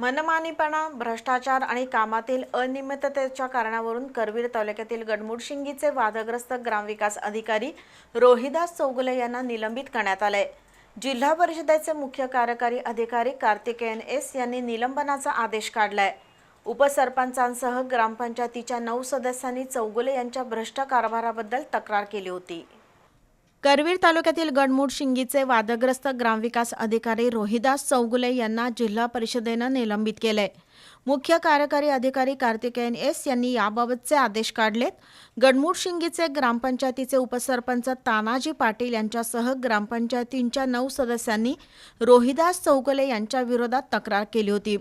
मनमानीपणा भ्रष्टाचार आणि कामातील अनियमिततेच्या कारणावरून करवीर तालुक्यातील गडमुडशिंगीचे वादग्रस्त ग्रामविकास अधिकारी रोहिदास चौगुले यांना निलंबित करण्यात आले जिल्हा परिषदेचे मुख्य कार्यकारी अधिकारी कार्तिकेयन एस यांनी निलंबनाचा आदेश काढलाय. उपसरपंचांसह ग्रामपंचायतीच्या नऊ सदस्यांनी चौगुले यांच्या भ्रष्ट कारभाराबद्दल तक्रार केली होती. करवीर तालुक्यातील गडमूड शिंगीचे वादग्रस्त ग्रामविकास अधिकारी रोहिदास चौगुले यांना जिल्हा परिषदेनं निलंबित केलंय. मुख्य कार्यकारी अधिकारी कार्तिकेयन एस यांनी याबाबतचे आदेश काढलेत. गडमूड शिंगीचे ग्रामपंचायतीचे उपसरपंच तानाजी पाटील यांच्यासह ग्रामपंचायतींच्या नऊ सदस्यांनी रोहिदास चौगुले यांच्या विरोधात तक्रार केली होती.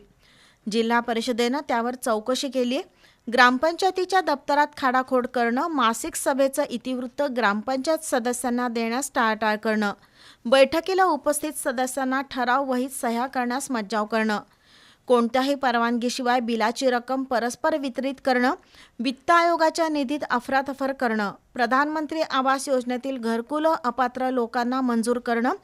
जिल्हा परिषदेनं त्यावर चौकशी केली आहे ग्रामपंचायतीच्या दप्तरात खाडाखोड करणं मासिक सभेचं इतिवृत्त ग्रामपंचायत सदस्यांना देण्यास टाळाटाळ करणं बैठकीला उपस्थित सदस्यांना ठराव वहीत सह्या करण्यास मज्जाव करणं कोणत्याही परवानगीशिवाय बिलाची रक्कम परस्पर वितरित करणं वित्त आयोगाच्या निधीत अफरातफर करणं प्रधानमंत्री आवास योजनेतील घरकुलं अपात्र लोकांना मंजूर करणं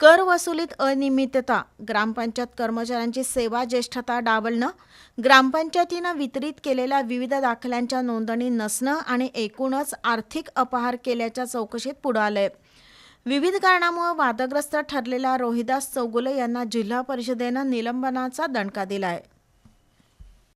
कर वसुलीत अनियमितता ग्रामपंचायत कर्मचाऱ्यांची सेवा ज्येष्ठता डावलणं ग्रामपंचायतीनं वितरित केलेल्या विविध दाखल्यांच्या नोंदणी नसणं आणि एकूणच आर्थिक अपहार केल्याच्या चौकशीत पुढं आलंय. विविध कारणामुळे वादग्रस्त ठरलेल्या रोहिदास चौगुले यांना जिल्हा परिषदेनं निलंबनाचा दणका दिलाय.